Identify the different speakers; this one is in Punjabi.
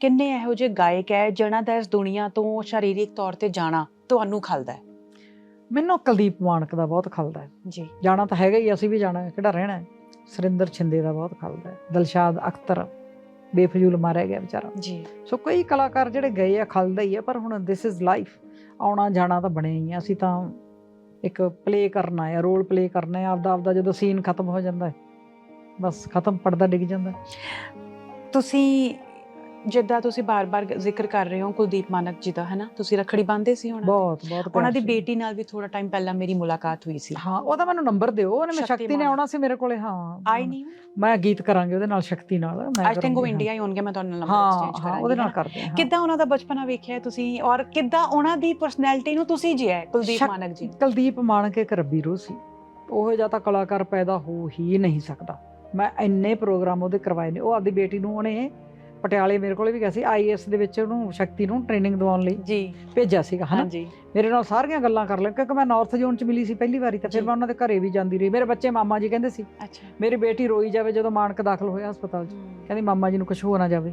Speaker 1: ਕਿੰਨੇ ਇਹੋ ਜਿਹੇ ਗਾਇਕ ਹੈ ਜਿਨ੍ਹਾਂ ਦਾ ਇਸ ਦੁਨੀਆ ਤੋਂ ਸਰੀਰਕ ਤੌਰ ਤੇ ਜਾਣਾ ਤੁਹਾਨੂੰ ਖਲਦਾ ਹੈ?
Speaker 2: ਮੈਨੂੰ ਕੁਲਦੀਪ ਮਾਨਕ ਦਾ ਬਹੁਤ ਖਲਦਾ ਹੈ।
Speaker 1: ਜੀ।
Speaker 2: ਜਾਣਾ ਤਾਂ ਹੈਗਾ ਹੀ ਅਸੀਂ ਵੀ ਜਾਣਾ ਹੈ ਕਿਹੜਾ ਰਹਿਣਾ ਹੈ? ਸੁਰਿੰਦਰ ਛਿੰਦੇ ਦਾ ਬਹੁਤ ਖਲਦਾ ਹੈ। ਦਿਲਸ਼ਾਦ ਅਖਤਰ ਬੇਫਜ਼ੂਲ ਮਾਰਿਆ ਗਿਆ ਵਿਚਾਰਾ।
Speaker 1: ਜੀ।
Speaker 2: ਸੋ ਕਈ ਕਲਾਕਾਰ ਜਿਹੜੇ ਗਏ ਆ ਖਲਦਾ ਹੀ ਆ ਪਰ ਹੁਣ ਦਿਸ ਇਜ਼ ਲਾਈਫ ਆਉਣਾ ਜਾਣਾ ਤਾਂ ਬਣਿਆ ਹੀ ਆ। ਅਸੀਂ ਤਾਂ ਇੱਕ ਪਲੇ ਕਰਨਾ ਹੈ ਰੋਲ ਪਲੇ ਕਰਨਾ ਹੈ ਆਪਦਾ ਆਪਦਾ ਜਦੋਂ ਸੀਨ ਖਤਮ ਹੋ ਜਾਂਦਾ ਹੈ ਬਸ ਖਤਮ ਪਰਦਾ ਡਿੱਗ ਜਾਂਦਾ ਹੈ।
Speaker 1: ਤੁਸੀਂ ਜਿੱਦਾਂ ਤੁਸੀਂ ਬਾਰ-ਬਾਰ ਜ਼ਿਕਰ ਕਰ ਰਹੇ ਹੋ ਕੁਲਦੀਪ ਮਾਨਕ ਜੀ ਦਾ ਹੈ ਨਾ ਤੁਸੀਂ ਰਖੜੀ ਬੰਨਦੇ ਸੀ ਉਹਨਾਂ?
Speaker 2: ਬਹੁਤ ਬਹੁਤ
Speaker 1: ਉਹਨਾਂ ਦੀ। ਬੇਟੀ ਨਾਲ ਵੀ ਥੋੜਾ ਟਾਈਮ ਪਹਿਲਾਂ ਮੇਰੀ ਮੁਲਾਕਾਤ ਹੋਈ ਸੀ।
Speaker 2: ਹਾਂ ਉਹਦਾ ਮੈਨੂੰ ਨੰਬਰ ਦਿਓ ਉਹਨੇ ਮੈਂ
Speaker 1: ਸ਼ਕਤੀ
Speaker 2: ਨੇ। ਆਉਣਾ ਸੀ ਮੇਰੇ ਕੋਲੇ ਹਾਂ।
Speaker 1: ਆਈ ਨਹੀਂ
Speaker 2: ਮੈਂ ਗੀਤ ਕਰਾਂਗੇ ਉਹਦੇ ਨਾਲ ਸ਼ਕਤੀ ਨਾਲ। ਮੈਂ
Speaker 1: ਆਈ ਥਿੰਕ ਉਹ ਇੰਡੀਆ ਹੀ। ਹੋਣਗੇ ਮੈਂ ਤੁਹਾਨੂੰ ਨੰਬਰ
Speaker 2: ਹਾਂ
Speaker 1: ਐਕਸਚੇਂਜ
Speaker 2: ਹਾਂ
Speaker 1: ਕਰਾਂਗੀ
Speaker 2: ਉਹਦੇ ਨਾਲ? ਕਰਦੇ ਹਾਂ
Speaker 1: ਕਿੱਦਾਂ ਉਹਨਾਂ ਦਾ ਬਚਪਨਾ ਵੇਖਿਆ ਤੁਸੀਂ? ਔਰ ਕਿੱਦਾਂ ਉਹਨਾਂ ਦੀ ਪਰਸਨੈਲਿਟੀ ਨੂੰ ਤੁਸੀਂ ਜਿਆ ਕੁਲਦੀਪ ਮਾਨਕ ਜੀ?
Speaker 2: ਕੁਲਦੀਪ ਮਾਨਕ ਇੱਕ ਰੱਬੀ ਰੂਹ ਸੀ। ਉਹ ਜਿਹਾ ਤਾਂ ਕਲਾਕਾਰ ਪੈਦਾ ਹੋ ਹੀ ਨਹੀਂ ਸਕਦਾ। ਮੈਂ ਇੰਨੇ ਪ੍ਰੋਗਰਾਮ ਉਹਦੇ ਕਰਵਾਏ ਨੇ ਉਹ ਆਪਦੀ ਬੇਟੀ ਨੂੰ ਉਹਨੇ ਪਟਿਆਲੇ ਮੇਰੇ ਕੋਲੇ ਵੀ ਗਿਆ ਸੀ ਆਈਐਸ ਦੇ ਵਿੱਚ ਉਹਨੂੰ ਸ਼ਕਤੀ ਨੂੰ ਟ੍ਰੇਨਿੰਗ ਦਿਵਾਉਣ ਲਈ
Speaker 1: ਜੀ।
Speaker 2: ਭੇਜਿਆ ਸੀਗਾ ਹਨਾ?
Speaker 1: ਹਾਂਜੀ।
Speaker 2: ਮੇਰੇ ਨਾਲ ਸਾਰੀਆਂ ਗੱਲਾਂ ਕਰ ਲੈ ਕਿਉਂਕਿ ਮੈਂ ਨਾਰਥ ਜ਼ੋਨ ਚ ਮਿਲੀ ਸੀ ਪਹਿਲੀ ਵਾਰੀ ਤਾਂ ਫਿਰ। ਮੈਂ ਉਹਨਾਂ ਦੇ ਘਰੇ ਵੀ ਜਾਂਦੀ ਰਹੀ। ਮੇਰੇ ਬੱਚੇ ਮਾਮਾ ਜੀ ਕਹਿੰਦੇ ਸੀ
Speaker 1: ਅੱਛਾ।
Speaker 2: ਮੇਰੀ ਬੇਟੀ ਰੋਈ ਜਾਵੇ ਜਦੋਂ ਮਾਨਕ ਦਾਖਲ ਹੋਇਆ ਹਸਪਤਾਲ 'ਚ। ਕਹਿੰਦੀ ਮਾਮਾ ਜੀ ਨੂੰ ਕੁਝ ਹੋ ਨਾ ਜਾਵੇ।